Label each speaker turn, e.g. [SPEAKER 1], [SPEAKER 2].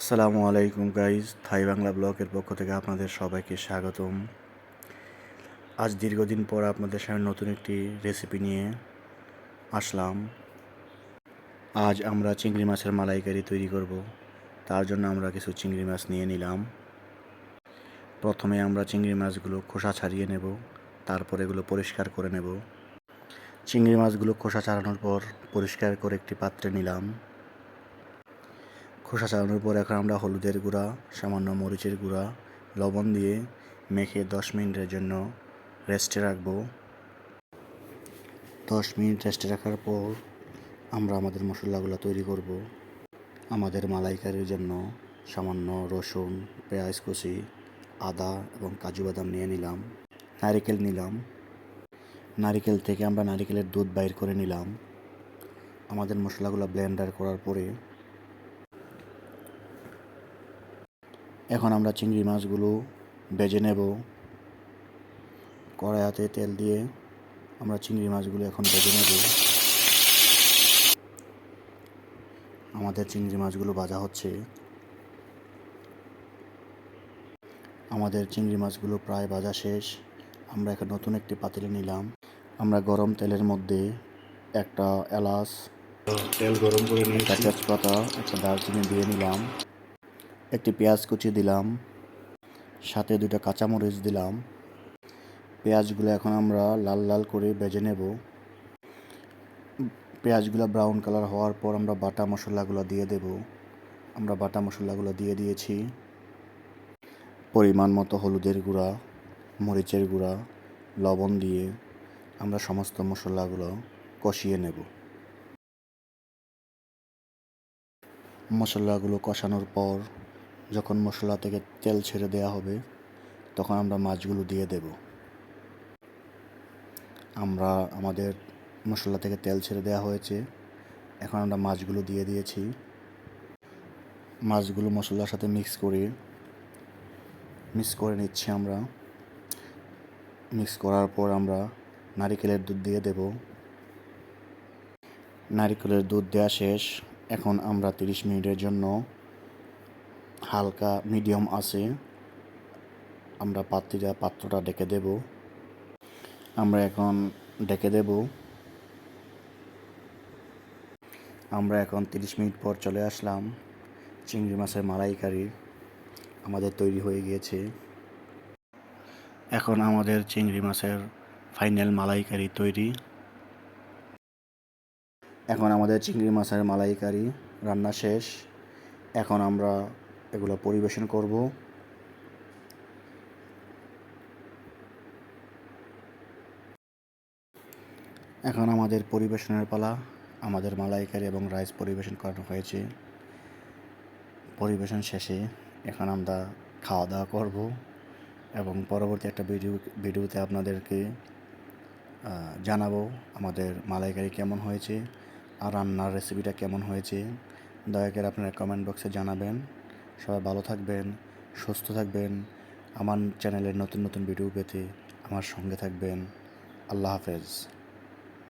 [SPEAKER 1] আসসালামু আলাইকুম গাইজ থাই বাংলা ব্লগের পক্ষ থেকে আপনাদের সবাইকে স্বাগতম। আজ দীর্ঘদিন পর আপনাদের সামনে নতুন একটি রেসিপি নিয়ে আসলাম। আজ আমরা চিংড়ি মাছের মালাইকারি তৈরি করব। তার জন্য আমরা কিছু চিংড়ি মাছ নিয়ে নিলাম। প্রথমে আমরা চিংড়ি মাছগুলো খোসা ছাড়িয়ে নেব, তারপর এগুলো পরিষ্কার করে নেব। চিংড়ি মাছগুলো খোসা ছাড়ানোর পর পরিষ্কার করে একটি পাত্রে নিলাম। খোসা ছাড়ানোর পর এখন আমরা হলুদের গুঁড়া, সামান্য মরিচের গুঁড়া, লবণ দিয়ে মেখে দশ মিনিটের জন্য রেস্টে রাখব। দশ মিনিট রেস্টে রাখার পর আমরা আমাদের মশলাগুলো তৈরি করব। আমাদের মালাইকারির জন্য সামান্য রসুন, পেঁয়াজ কুচি, আদা এবং কাজু বাদাম নিয়ে নিলাম। নারিকেল নিলাম। নারিকেল থেকে আমরা নারিকেলের দুধ বাইর করে নিলাম। আমাদের মশলাগুলো ব্লেন্ডার করার পরে এখন আমরা চিংড়ি মাছগুলো বেজে নেব কড়াইতে তেল দিয়ে আমরা চিংড়ি মাছগুলো এখন বেজে নেব। আমাদের চিংড়ি মাছগুলো ভাজা হচ্ছে। আমাদের চিংড়ি মাছগুলো প্রায় ভাজা শেষ। আমরা এখন নতুন একটি পাতিলে নিলাম। আমরা গরম তেলের মধ্যে একটা এলাচ
[SPEAKER 2] তেল গরম করে নিয়ে
[SPEAKER 1] একটা তেজপাতা একটা দারচিনি দিয়ে নিলাম। একটি পেঁয়াজ কুচি দিলাম, সাথে দুটো কাঁচামরিচ দিলাম। পেঁয়াজগুলো এখন আমরা লাল লাল করে বেজে নেব। পেঁয়াজগুলো ব্রাউন কালার হওয়ার পর আমরা বাটা মশলাগুলো দিয়ে দেব। আমরা বাটা মশলাগুলো দিয়ে দিয়েছি। পরিমাণ মতো হলুদের গুঁড়া, মরিচের গুঁড়া, লবণ দিয়ে আমরা সমস্ত মশলাগুলো কষিয়ে নেব। মশলাগুলো কষানোর পর যখন মশলা থেকে তেল ছেড়ে দেওয়া হবে, তখন আমরা মাছগুলো দিয়ে দেব। আমরা আমাদের মশলা থেকে তেল ছেড়ে দেওয়া হয়েছে। এখন আমরা মাছগুলো দিয়ে দিয়েছি। মাছগুলো মশলার সাথে মিক্স করে মিক্স করে নিচ্ছি আমরা। মিক্স করার পর আমরা নারিকেলের দুধ দিয়ে দেব। নারিকেলের দুধ দেওয়া শেষ। এখন আমরা তিরিশ মিনিটের জন্য হালকা মিডিয়াম আছে। আমরা পাত্রীরা পাত্রটা ডেকে দেব। আমরা এখন ডেকে দেব। আমরা এখন তিরিশ মিনিট পর চলে আসলাম চিংড়ি মাছের মালাইকারি। আমাদের তৈরি হয়ে গিয়েছে। এখন আমাদের চিংড়ি মাছের ফাইনাল মালাইকারি তৈরি। এখন আমাদের চিংড়ি মাছের মালাইকারি রান্না শেষ। এখন আমরা এগুলো পরিবেশন করব। এখন আমাদের পরিবেশনের পালা, আমাদের মালাইকারি এবং রাইস পরিবেশন করানো হয়েছে। পরিবেশন শেষে এখন আমরা খাওয়া দাওয়া করব এবং পরবর্তী একটা ভিডিও, ভিডিওতে আপনাদেরকে জানাব আমাদের মালাইকারি কেমন হয়েছে আর রান্নার রেসিপিটা কেমন হয়েছে। দয়া করে আপনারা কমেন্ট বক্সে জানাবেন। সবাই ভালো থাকবেন, সুস্থ থাকবেন। আমার চ্যানেলের নতুন নতুন ভিডিও পেতে আমার সঙ্গে থাকবেন। আল্লাহ হাফেজ।